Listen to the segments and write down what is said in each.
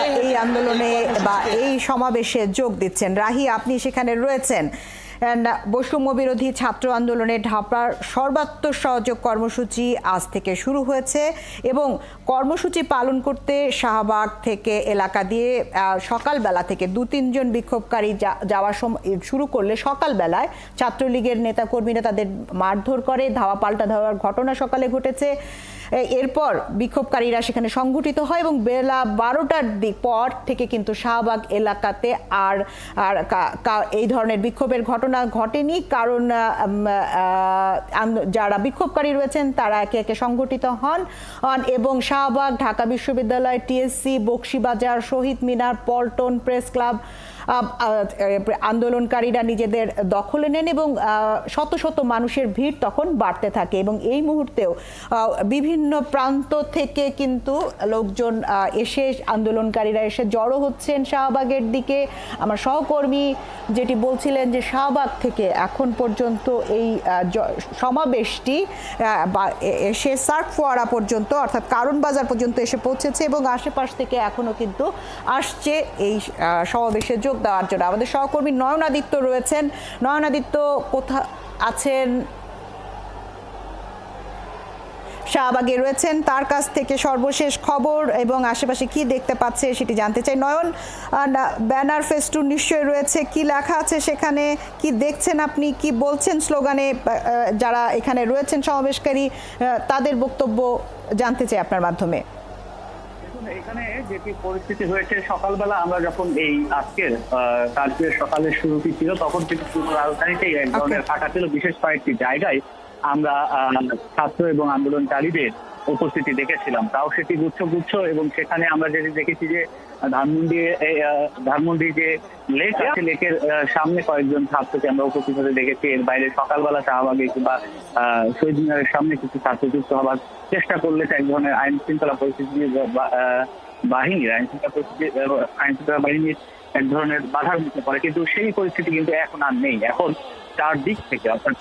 এই আন্দোলনে বা এই সমাবেশে যোগ দিচ্ছেন। রাহি, আপনি সেখানে রয়েছেন। বৈষম্য বিরোধী ছাত্র আন্দোলনে ঢাপার সর্বাত্মক সহযোগ কর্মসূচি আজ থেকে শুরু হয়েছে এবং কর্মসূচি পালন করতে শাহবাগ থেকে এলাকা দিয়ে সকালবেলা থেকে দু তিনজন বিক্ষোভকারী যা- যাওয়ার সময় শুরু করলে সকালবেলায় ছাত্রলীগের নেতাকর্মীরা তাদের মারধর করে, ধাওয়া পাল্টা ধাওয়ার ঘটনা সকালে ঘটেছে। এরপর বিক্ষোভকারীরা সেখানে সংঘটিত হয় এবং বেলা বারোটার দিক পর থেকে কিন্তু শাহবাগ এলাকাতে আর আর এই ধরনের বিক্ষোভের ঘটনা ঘটেনি। কারণ যারা বিক্ষোভকারী রয়েছেন তারা একে একে সংগঠিত হন। এবং শাহবাগ ঢাকা বিশ্ববিদ্যালয় TSC Bakshibazar Shaheed Minar Paltan press club আন্দোলনকারীরা নিজেদের দখলে নেন এবং শত শত মানুষের ভিড় তখন বাড়তে থাকে এবং এই মুহূর্তেও বিভিন্ন প্রান্ত থেকে কিন্তু লোকজন এসে আন্দোলনকারীরা এসে জড়ো হচ্ছেন শাহবাগের দিকে। আমার সহকর্মী যেটি বলছিলেন যে শাহবাগ থেকে এখন পর্যন্ত এই সমাবেশটি এসে সার্ক ফোয়ারা পর্যন্ত অর্থাৎ কারণ বাজার পর্যন্ত এসে পৌঁছেছে এবং আশেপাশ থেকে এখনও কিন্তু আসছে এই আহ, সমাবেশে। যোগ দেওয়ার জন্য। আমাদের সহকর্মী নয়নাদিত্য রয়েছেন। নয়নাদিত্য, কোথা আছেন? শাহবাগে রয়েছেন, তার কাছ থেকে সর্বশেষ খবর এবং আশেপাশে কি দেখতে পাচ্ছে সেটি জানতে চাই। নয়ন ব্যানার ফেস্টুন নিশ্চয়ই রয়েছে। কি লেখা আছে সেখানে? কি দেখছেন আপনি? কি বলছেন স্লোগানে? যারা এখানে রয়েছেন সমাবেশকারী তাদের বক্তব্য জানতে চাই আপনার মাধ্যমে। এখানে যেটি পরিস্থিতি হয়েছে সকালবেলা আমরা যখন এই আজকের কার্যের সকালের শুরুটি ছিল তখন কিন্তু পুরো রাজধানীতেই এক ধরনের ফাঁকা ছিল। বিশেষ কয়েকটি জায়গায় আমরা ছাত্র এবং আন্দোলনকারীদের উপস্থিতি দেখেছিলাম। তাও সেটি গুচ্ছ গুচ্ছ এবং সেখানে আমরা যেটি দেখেছি যে ধানমন্ডি ধানমন্ডি যে লেক আছে লেকের সামনে কয়েকজন ছাত্রকে আমরা উপস্থিত হতে দেখেছি। এর বাইরে সকালবেলা শাহবাগে কিংবা শহীদ মিনারের সামনে কিছু ছাত্র যুক্ত হবার চেষ্টা করলে এক ধরনের আইন শৃঙ্খলা পরিস্থিতি বাহিনীর, আইন শৃঙ্খলা পরিস্থিতি আইন শৃঙ্খলা বাহিনীর এক ধরনের বাধার মুখে পড়ে। কিন্তু সেই পরিস্থিতি কিন্তু এখন আর নেই। এখন চারদিক থেকে অর্থাৎ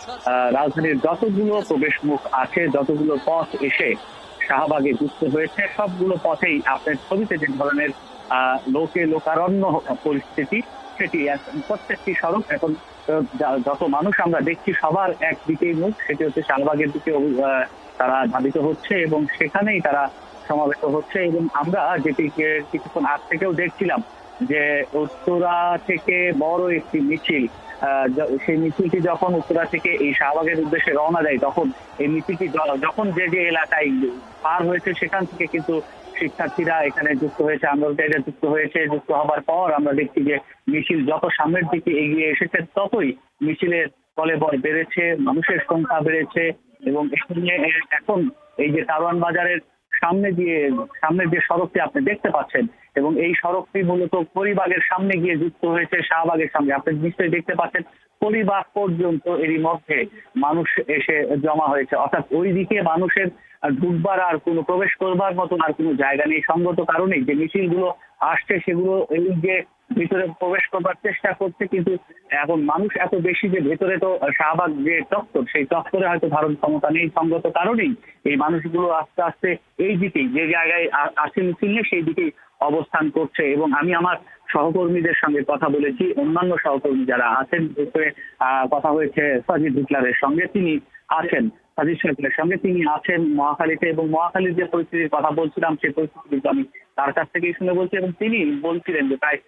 রাজধানীর যতগুলো প্রবেশ মুখ আছে, যতগুলো পথ এসে শাহবাগে যুক্ত হয়েছে, সবগুলো পথেই আপনার ছবিতে যে ধরনের লোকে লোকারণ্য পরিস্থিতি সেটি প্রত্যেকটি সড়ক এখন যত মানুষ আমরা দেখছি সবার একদিকেই মুখ, সেটি হচ্ছে শাহবাগের দিকে তারা ধাবিত হচ্ছে এবং সেখানেই তারা সমাবেত হচ্ছে এবং আমরা যেটিকে কিছুক্ষণ আগ থেকেও দেখছিলাম যে উত্তরা থেকে বড় একটি মিছিল সেই মিছিলটি যখন উত্তরা থেকে এই শাহবাগের উদ্দেশ্যে রওনা দেয়, তখন এই মিছিলটি যখন যে যে এলাকায় পার হয়েছে সেখান থেকে কিন্তু শিক্ষার্থীরা এখানে যুক্ত হয়েছে, আন্দোলনকারীরা যুক্ত হয়েছে, যুক্ত হবার পর আমরা দেখছি যে মিছিল যত সামনের দিকে এগিয়ে এসেছে, ততই মিছিলের কলেবর বেড়েছে, মানুষের সংখ্যা বেড়েছে এবং এখানে এখন এই যে কারওয়ান বাজারের সামনে দিয়ে, সামনের যে সড়কটি আপনি দেখতে পাচ্ছেন এবং এই সড়কটি মূলত পরিবাগের সামনে গিয়ে যুক্ত হয়েছে, শাহবাগের সামনে। আপনি নিশ্চয়ই দেখতে পাচ্ছেন পরিবাগ পর্যন্ত এরই মধ্যে মানুষ এসে জমা হয়েছে। অর্থাৎ ওই দিকে মানুষের ঢুকবার আর কোনো প্রবেশ করবার মতন আর কোনো জায়গা নেই। সঙ্গত কারণেই যে মিছিলগুলো আসছে, সেগুলো এই যে ভিতরে প্রবেশ করবার চেষ্টা করছে, কিন্তু এখন মানুষ এত বেশি যে ভেতরে তো শাহবাগ যে চত্বর, সেই চত্বরে হয়তো ধারণ ক্ষমতা নেই। সঙ্গত কারণেই এই মানুষগুলো আস্তে আস্তে এই দিকেই, যে জায়গায় আ- আসে মিছিল নিয়ে সেই দিকেই করছে এবং আমি আমার সহকর্মীদের সঙ্গে কথা বলেছি, অন্যান্য সহকর্মী যারা আছেন কথা হয়েছে সাজিদ হিটলারের সঙ্গে তিনি আছেন সাজিদ সাহেবের সঙ্গে তিনি আছেন মহাখালীতে এবং মহাখালীর যে পরিস্থিতির কথা বলছিলাম, সেই পরিস্থিতি কিন্তু আমি তার কাছ থেকেই শুনে বলছি এবং তিনি বলছিলেন যে প্রায়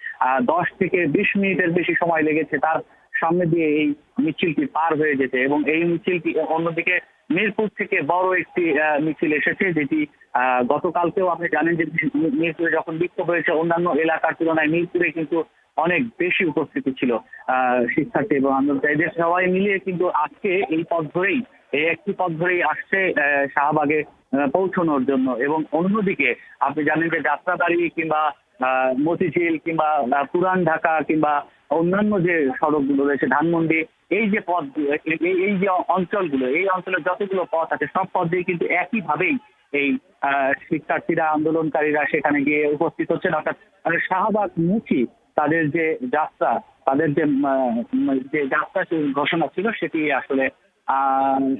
দশ থেকে বিশ মিনিটের বেশি সময় লেগেছে তার সামনে দিয়ে এই মিছিলটি পার হয়ে যেতে এবং এই মিছিলটি অন্যদিকে মিরপুর থেকে বড় একটি মিছিল এসেছে যেটি গতকালকেও আপনি জানেন যে মিরপুরে যখন বিক্ষোভ হয়েছে, অন্যান্য এলাকার তুলনায় মিরপুরে কিন্তু অনেক বেশি উপস্থিতি ছিল শিক্ষার্থী এবং আন্দোলনকারীদের সবাই মিলিয়ে কিন্তু আজকে এই পথ ধরেই, এই একটি পথ ধরেই আসছে শাহবাগে পৌঁছানোর জন্য এবং অন্যদিকে আপনি জানেন যে যাত্রাবাড়ি কিংবা মতিঝিল কিংবা পুরান ঢাকা কিংবা অন্যান্য যে সড়কগুলো রয়েছে, ধানমন্ডি, এই যে পথ এই যে অঞ্চলগুলো, এই অঞ্চলের যতগুলো পথ আছে, সব পথ দিয়ে কিন্তু একইভাবেই এই শিক্ষার্থীরা, আন্দোলনকারীরা সেখানে গিয়ে উপস্থিত হচ্ছেন। অর্থাৎ মানে শাহবাগ মুখী তাদের যে যাত্রা, তাদের যে যে যাত্রা ঘোষণা ছিল সেটি আসলে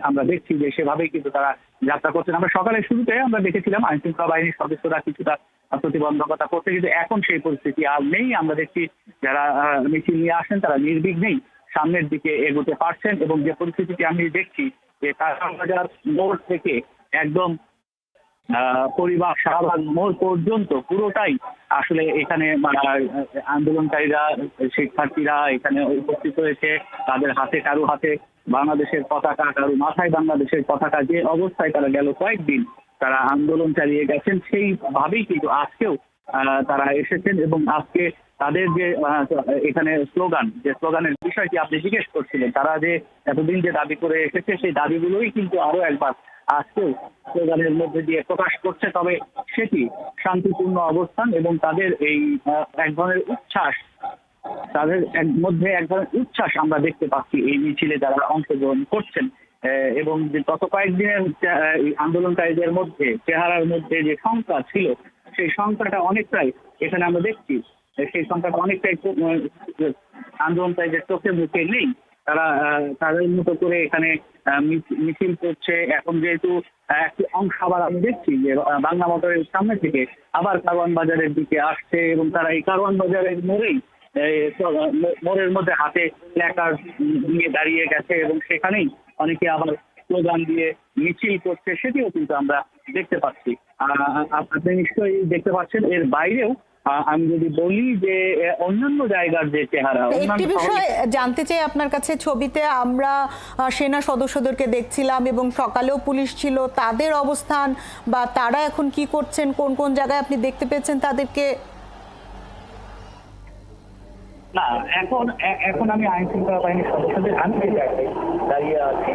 আমরা দেখছি যে সেভাবেই কিন্তু তারা যাত্রা করছেন। আমরা সকালের শুরুতে আমরা দেখেছিলাম আইন শৃঙ্খলা বাহিনীর সদস্যরা কিছুটা প্রতিবন্ধকতা করতে কিন্তু এখন সেই পরিস্থিতি আর নেই। আমরা দেখছি যারা মিছিল নিয়ে আসেন তারা নির্বিঘ্নেই সামনের দিকে এগোতে পারছেন এবং যে পরিস্থিতিটি আমি দেখছি, যে কাঁচাবাজার মোড় থেকে একদম পরিবার শাহবাগ মোড় পর্যন্ত পুরোটাই আসলে এখানে আহ, আন্দোলনকারীরা শিক্ষার্থীরা এখানে উপস্থিত হয়েছে। তাদের হাতে কারও হাতে বাংলাদেশের পতাকা কারও মাথায় বাংলাদেশের পতাকা যে অবস্থায় তারা গেল কয়েকদিন তারা আন্দোলন চালিয়ে গেছেন সেইভাবেই কিন্তু আজকেও তারা এসেছেন এবং আজকে তাদের যে এখানে স্লোগান যে স্লোগানের বিষয়টি আপনি জিজ্ঞেস করছিলেন তারা যে এতদিন যে দাবি করে এসেছে সেই দাবিগুলোই কিন্তু আরও একবার আজকেও স্লোগানের মধ্যে দিয়ে প্রকাশ করছে, তবে সেটি শান্তিপূর্ণ অবস্থান এবং তাদের এই এক ধরনের উচ্ছ্বাস, তাদের মধ্যে এক ধরনের উচ্ছ্বাস আমরা দেখতে পাচ্ছি এই মিছিলে যারা অংশগ্রহণ করছেন। এবং গত কয়েকদিনের আন্দোলনকারীদের মধ্যে, চেহারার মধ্যে যে সংখ্যা ছিল, সেই সংখ্যাটা অনেকটাই এখানে আমরা দেখছি। সেই সংখ্যাটা অনেকটাই আন্দোলনকারীদের চোখে মুখে নেই। তারা তাদের মতো করে এখানে মিছিল- করছে। এখন যেহেতু একটি অংশ আবার আমি দেখছি যে বাংলা মোটরের সামনে থেকে আবার কারওয়ান বাজারের দিকে আসছে এবং তারা এই কারওয়ান বাজারের মোড়েই মোড়ের মধ্যে হাতে প্ল্যাকার্ড নিয়ে দাঁড়িয়ে গেছে এবং সেখানেই অনেকে আবার স্লোগান দিয়ে মিছিল করছে। সেটিও কিন্তু আমরা দেখতে পাচ্ছি। আপনি নিশ্চয়ই দেখতে পাচ্ছেন, এর বাইরেও আমি যদি বলি যে অন্যান্য জায়গার যে চেহারা একটি বিষয় জানতে চাই আপনার কাছে ছবিতে আমরা সেনা সদস্যদেরকে দেখছিলাম এবং সকালেও পুলিশ ছিল তাদের অবস্থান বা তারা এখন কি করছেন কোন কোন জায়গায় আপনি দেখতে পেয়েছেন তাদেরকে? না এখন এখন আমি আইন শৃঙ্খলা বাহিনীর সদস্যদের আমি যে জায়গায় দাঁড়িয়ে আছি।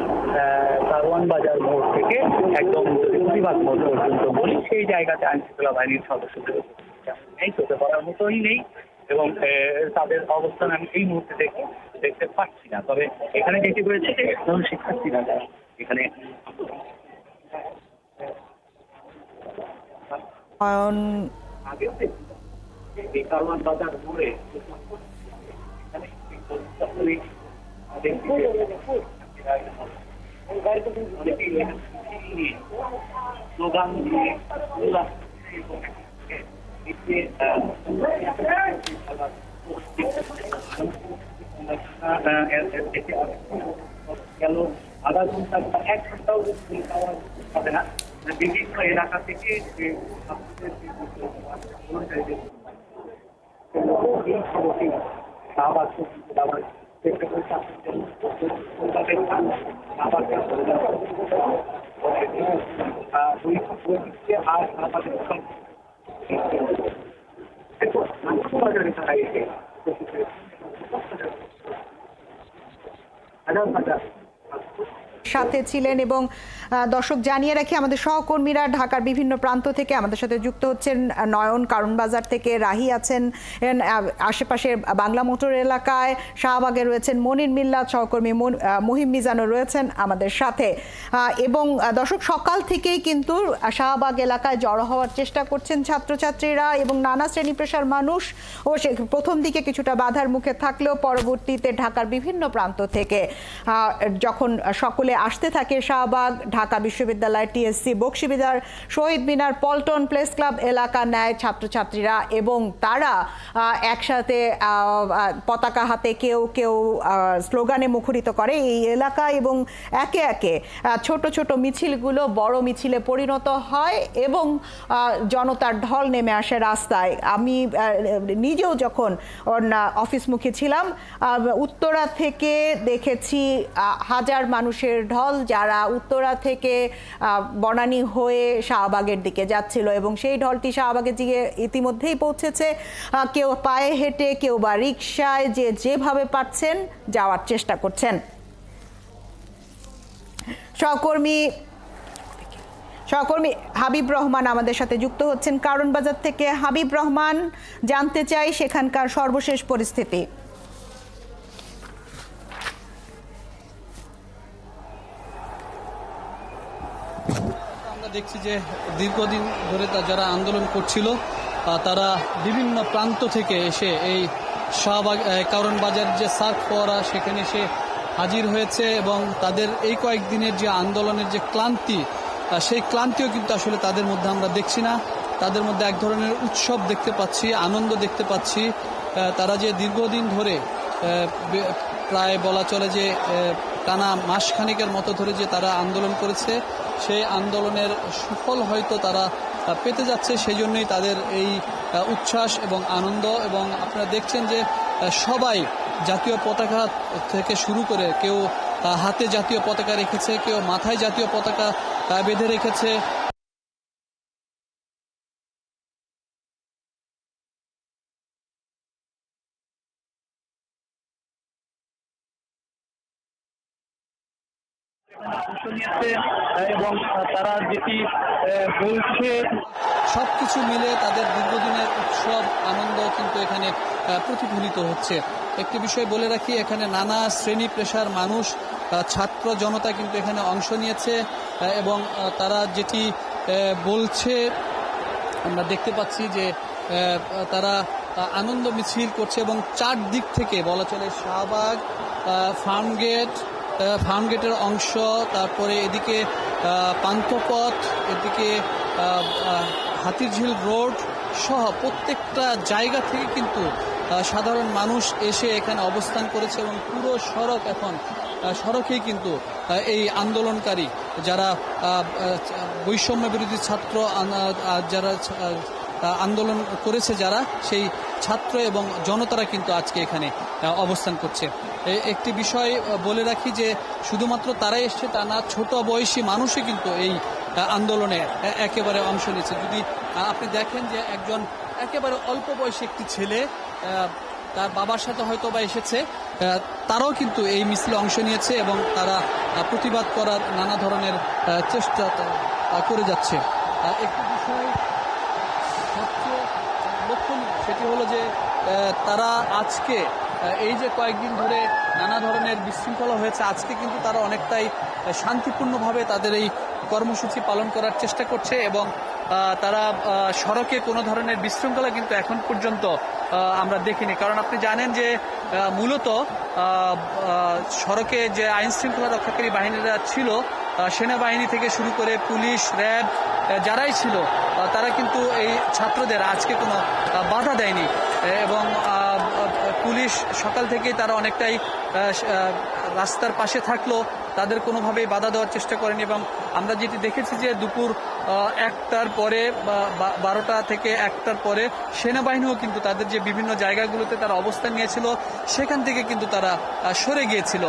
কারওয়ান বাজার মোড় থেকে একদম প্রতিবাদ মোড় পর্যন্ত বলি সেই জায়গাতে আইন শৃঙ্খলা বাহিনীর সদস্যদের তেমন নেই চোখে পড়ার মতোই নেই এবং তাদের অবস্থান আমি এই মুহূর্তে দেখে দেখতে পাচ্ছি না। তবে এখানে যেটি হয়েছে যে সাধারণ শিক্ষার্থীরা যারা এখানে এই কারওয়ান বাজার মোড়ে এখানে দেখছি যে স্লোগান দিয়ে স্লোগান গেল আধা ঘণ্টা বা এক ঘন্টাও পুলিশ পাওয়া হবে না বিভিন্ন এলাকা থেকে যে ছাত্রদের যে সাথে ছিলেন এবং দর্শক জানিয়ে রাখি আমাদের সহকর্মীরা ঢাকার বিভিন্ন প্রান্ত থেকে আমাদের সাথে যুক্ত হচ্ছেন নয়ন কারণ বাজার থেকে রাহি আছেন আশেপাশের বাংলা মোটর এলাকায়, শাহবাগে রয়েছেন মনির মিল্লা সহকর্মী মহিম মিজানও রয়েছেন আমাদের সাথে। এবং দর্শক সকাল থেকেই কিন্তু শাহবাগ এলাকায় জড়ো হওয়ার চেষ্টা করছেন ছাত্রছাত্রীরা এবং নানা শ্রেণি পেশার মানুষ ও সে প্রথম দিকে কিছুটা বাধার মুখে থাকলেও পরবর্তীতে ঢাকার বিভিন্ন প্রান্ত থেকে যখন সকলে আসতে থাকে শাহবাগ, ঢাকা বিশ্ববিদ্যালয় TSC Bakshibazar Shaheed Minar, Paltan press club এলাকা নেয় ছাত্রছাত্রীরা এবং তারা একসাথে পতাকা হাতে কেউ কেউ স্লোগানে মুখরিত করে এই এলাকা এবং একে একে ছোট ছোট মিছিলগুলো বড় মিছিলে পরিণত হয় এবং জনতার ঢল নেমে আসে রাস্তায়। আমি নিজেও যখন অফিসমুখী ছিলাম উত্তরা থেকে দেখেছি হাজার মানুষের ঢল যারা উত্তরা থেকে বনানী হয়ে শাহবাগের দিকে যাচ্ছিল এবং সেই ঢলটি শাহবাগের দিকে ইতিমধ্যেই পৌঁছেছে। কেউ পায়ে হেঁটে, কেউ বা রিক্সায় যে যেভাবে পাচ্ছেন যাওয়ার চেষ্টা করছেন। সহকর্মী সহকর্মী হাবিব রহমান আমাদের সাথে যুক্ত হচ্ছেন কারণ বাজার থেকে। হাবিব রহমান, জানতে চাই সেখানকার সর্বশেষ পরিস্থিতি। আমরা দেখছি যে দীর্ঘদিন ধরে যারা আন্দোলন করছিল তারা বিভিন্ন প্রান্ত থেকে এসে এই শাহবাগ কারণ বাজার যে সার্ক ফোয়ারা, সেখানে এসে হাজির হয়েছে এবং তাদের এই কয়েকদিনের যে আন্দোলনের যে ক্লান্তি সেই ক্লান্তিও কিন্তু আসলে তাদের মধ্যে আমরা দেখছি না। তাদের মধ্যে এক ধরনের উৎসব দেখতে পাচ্ছি, আনন্দ দেখতে পাচ্ছি। তারা যে দীর্ঘদিন ধরে প্রায় বলা চলে যে টানা মাসখানেকের মতো ধরে যে তারা আন্দোলন করেছে, সেই আন্দোলনের সুফল হয়তো তারা পেতে যাচ্ছে। সেই জন্যই তাদের এই উচ্ছ্বাস এবং আনন্দ এবং আপনারা দেখছেন যে সবাই জাতীয় পতাকা থেকে শুরু করে কেউ হাতে জাতীয় পতাকা রেখেছে, কেউ মাথায় জাতীয় পতাকা বেঁধে রেখেছে। এবং তারা যেটি বলছে, সবকিছু মিলে তাদের দীর্ঘদিনের উৎসব, আনন্দ কিন্তু এখানে প্রতিফলিত হচ্ছে। একটি বিষয় বলে রাখি, এখানে নানা শ্রেণি পেশার মানুষ ছাত্র জনতা কিন্তু এখানে অংশ নিয়েছে এবং তারা যেটি বলছে, আমরা দেখতে পাচ্ছি যে তারা আনন্দ মিছিল করছে এবং চারদিক থেকে বলা চলে শাহবাগ ফার্মগেট ফার্মগেটের অংশ, তারপরে এদিকে পান্থপথ, এদিকে হাতিরঝিল রোড সহ প্রত্যেকটা জায়গা থেকে কিন্তু সাধারণ মানুষ এসে এখানে অবস্থান করেছে এবং পুরো সড়ক এখন সড়কেই কিন্তু এই আন্দোলনকারী যারা বৈষম্য বিরোধী ছাত্র যারা আন্দোলন করেছে যারা, সেই ছাত্র এবং জনতারা কিন্তু আজকে এখানে অবস্থান করছে। একটি বিষয় বলে রাখি যে শুধুমাত্র তারাই এসছে, তা না, ছোট বয়সী মানুষই কিন্তু এই আন্দোলনে একেবারে অংশ নিয়েছে। যদি আপনি দেখেন যে একজন একেবারে অল্প বয়সী একটি ছেলে তার বাবার সাথে হয়তো বা এসেছে তারাও কিন্তু এই মিছিলে অংশ নিয়েছে এবং তারা প্রতিবাদ করার নানা ধরনের চেষ্টা করে যাচ্ছে। একটি বিষয় সবচেয়ে লক্ষণীয়, সেটি হলো যে তারা আজকে এই যে কয়েকদিন ধরে নানা ধরনের বিশৃঙ্খলা হয়েছে, আজকে কিন্তু তারা অনেকটাই শান্তিপূর্ণভাবে তাদের এই কর্মসূচি পালন করার চেষ্টা করছে এবং তারা সড়কে কোনো ধরনের বিশৃঙ্খলা কিন্তু এখন পর্যন্ত আমরা দেখিনি। কারণ আপনি জানেন যে মূলত সড়কে যে আইন শৃঙ্খলা রক্ষাকারী বাহিনীরা ছিল সেনাবাহিনী থেকে শুরু করে পুলিশ, র্যাব যারাই ছিল তারা কিন্তু এই ছাত্রদের আজকে কোনো বাধা দেয়নি। এবং পুলিশ সকাল থেকেই তারা অনেকটাই রাস্তার পাশে থাকল। তাদের কোনোভাবেই বাধা দেওয়ার চেষ্টা করেনি এবং আমরা যেটি দেখেছি যে দুপুর একটার পরে বারোটা থেকে একটার পরে সেনাবাহিনীও কিন্তু তাদের যে বিভিন্ন জায়গাগুলোতে তারা অবস্থান নিয়েছিল, সেখান থেকে কিন্তু তারা সরে গিয়েছিল।